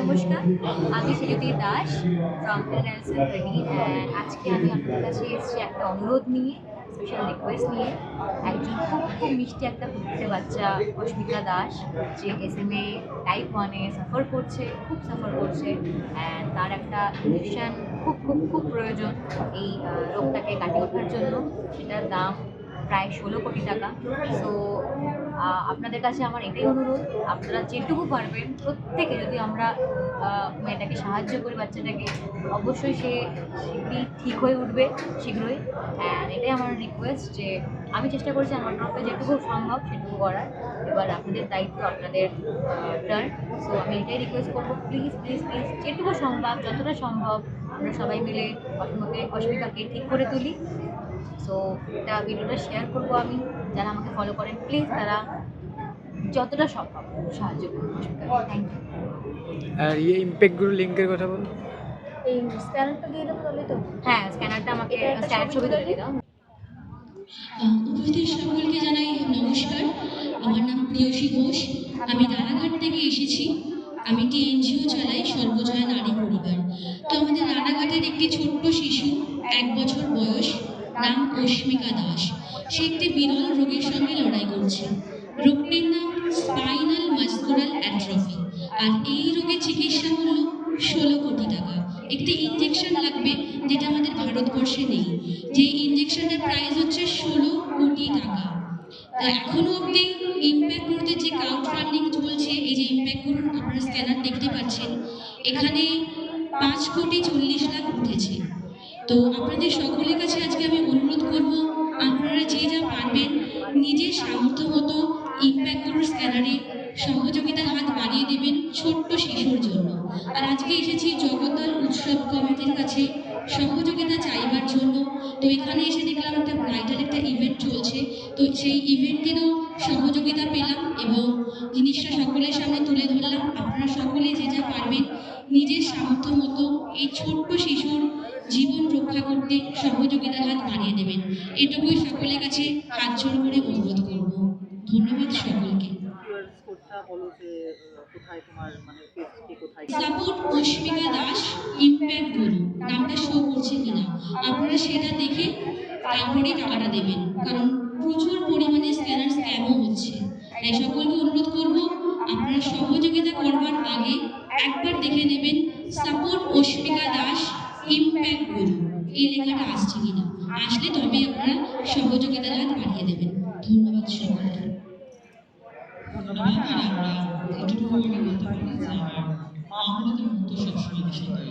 নমস্কার। আমি Srijyoti Das from financial and আজকে আমি আপনার কাছে এসেছি একটা অনুরোধ নিয়ে স্পেশাল রিকোয়েস্ট নিয়ে। একজন খুব মিষ্টি একটা ফুটফুটে বাচ্চা, অস্মিতা দাস, যে এস এম এ টাইপ ওয়ানে সাফার করছে, খুব সাফার করছে অ্যান্ড তার একটা ইঞ্জেকশন খুব খুব খুব প্রয়োজন এই রোগটাকে কাটিয়ে ওঠার জন্য। সেটার দাম প্রায় ষোলো কোটি টাকা। সো আপনাদের কাছে আমার এটাই অনুরোধ, আপনারা যেটুকু পারবেন, প্রত্যেকে যদি আমরা মেয়েটাকে সাহায্য করি, বাচ্চাটাকে, অবশ্যই সে শীঘ্রই ঠিক হয়ে উঠবে, শীঘ্রই। অ্যান্ড এটাই আমার রিকোয়েস্ট যে, আমি চেষ্টা করছি আমার তরফে যেটুকু সম্ভব সেটুকু করার। এবার আপনাদের দায়িত্ব আপনাদের টার্ন সো আমি এটাই রিকোয়েস্ট করব প্লিজ প্লিজ প্লিজ যেটুকু সম্ভব, যতটা সম্ভব, আমরা সবাই মিলে অসমকে অস্মিকাকে ঠিক করে তুলি। সো এটা ভিডিওটা শেয়ার করব আমি। যারা আমাকে ফলো করেন প্লিজ তারা যতটা সম্ভব সাহায্য করুন থ্যাংক ইউ আর ইয়ে ইম্প্যাক্ট লিঙ্কের কথা বল। এই স্ক্যানারটা দিয়ে দেবো তাহলে তো? হ্যাঁ স্ক্যানারটা আমাকে স্ক্যানার ছবি তুলে দাও। উপস্থিত সকলকে জানাই নমস্কার। আমার নাম প্রিয়সী ঘোষ। আমি রানাঘাট থেকে এসেছি। আমি একটি এনজিও চালাই সর্বজয়া নারী পরিবার। তো আমাদের রানাঘাটের একটি ছোট্ট শিশু এক বছর বয়স। নাম অস্মিকা দাস। সে একটি বিরল রোগের সঙ্গে লড়াই করছে। রোগটির নাম স্পাইনাল মাস্কুলার অ্যাট্রফি। আর এই রোগের চিকিৎসা মূল্য ষোলো কোটি টাকা। একটি ইঞ্জেকশন লাগবে যেটা আমাদের ভারতবর্ষে নেই। যে ইঞ্জেকশনের প্রাইস হচ্ছে ষোলো কোটি টাকা। তা এখনও অবধি ইম্প্যাক্ট করতে যে ক্রাউড ফান্ডিং চলছে, এই যে ইম্প্যাক্ট করুন, আপনারা স্ক্যানার দেখতে পাচ্ছেন, এখানে পাঁচ কোটি চল্লিশ লাখ উঠেছে। তো আপনাদের সকলের কাছে আজকে সহযোগিতার হাত বাড়িয়ে দেবেন ছোট্ট শিশুর জন্য। আর আজকে এসেছি জগদ্দল উৎসব কমিটির কাছে। সহযোগিতা চাইবার জন্য। তো এখানে এসে দেখলাম একটা ব্রাইডাল একটা ইভেন্ট চলছে। তো সেই ইভেন্টেরও সহযোগিতা পেলাম এবং জিনিসটা সকলের সামনে তুলে ধরলাম। আপনারা সকলে যে যা পারবেন নিজের সামর্থ্য মতো এই ছোট্ট শিশুর জীবন রক্ষা করতে সহযোগিতার হাত বাড়িয়ে দেবেন। এটুকুই সকলের কাছে হাত জোড় করে অনুরোধ করব। ধন্যবাদ সকলকে। কোডটা বলো যে কোথায় তোমার মানে পেজটি কোথায়? সাপোর্ট অস্মিকা দাস ইম্প্যাক্ট গুরু নামটা শো করছে কিনা? আপনারা সেটা দেখে তারপরে টাকাটা দেবেন। কারণ প্রচুর পরিমাণে স্ক্যানার স্ক্যামও হচ্ছে। তাই সকলকে অনুরোধ করব, আপনারা সহযোগিতা করবার আগে একবার দেখে নেবেন সাপোর্ট অস্মিকা দাস ইম্প্যাক্ট গুরু এই লেখাটা আসছে কিনা? আসলে তবে আপনারা সহযোগিতার হাত বাড়িয়ে দেবেন। ধন্যবাদ আমরা এটুকু আমি বলতে পারি যে আমার আমরা তো মুক্ত সবসময় বিষয়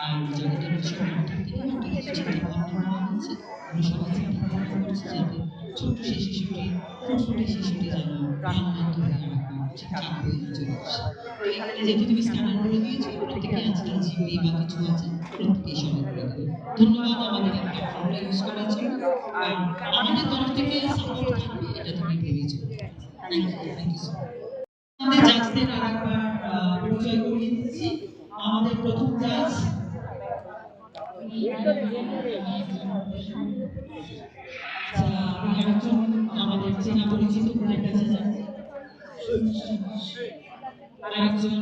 আর জগতের উৎসব মাঠের থেকে একটা কিছু চিন্তা হয়েছে আমরা সবাই চিন্তা ভাবনা করছি। যাতে ছোট্ট সেই শিশুটি ফুটফুটে শিশুটি তুমি আজকে বা কিছু আছে ধন্যবাদ আমাদের প্ল্যাটফর্মটা ইউজ করার জন্য আর আমাদের তরফ থেকে সাপোর্ট আমাদের জাজদের আরেকবার পরিচয় করিয়ে দিচ্ছি আমাদের প্রথম জাজ আমাদের চেনা পরিচিত বলে কাছে যান আরেকজন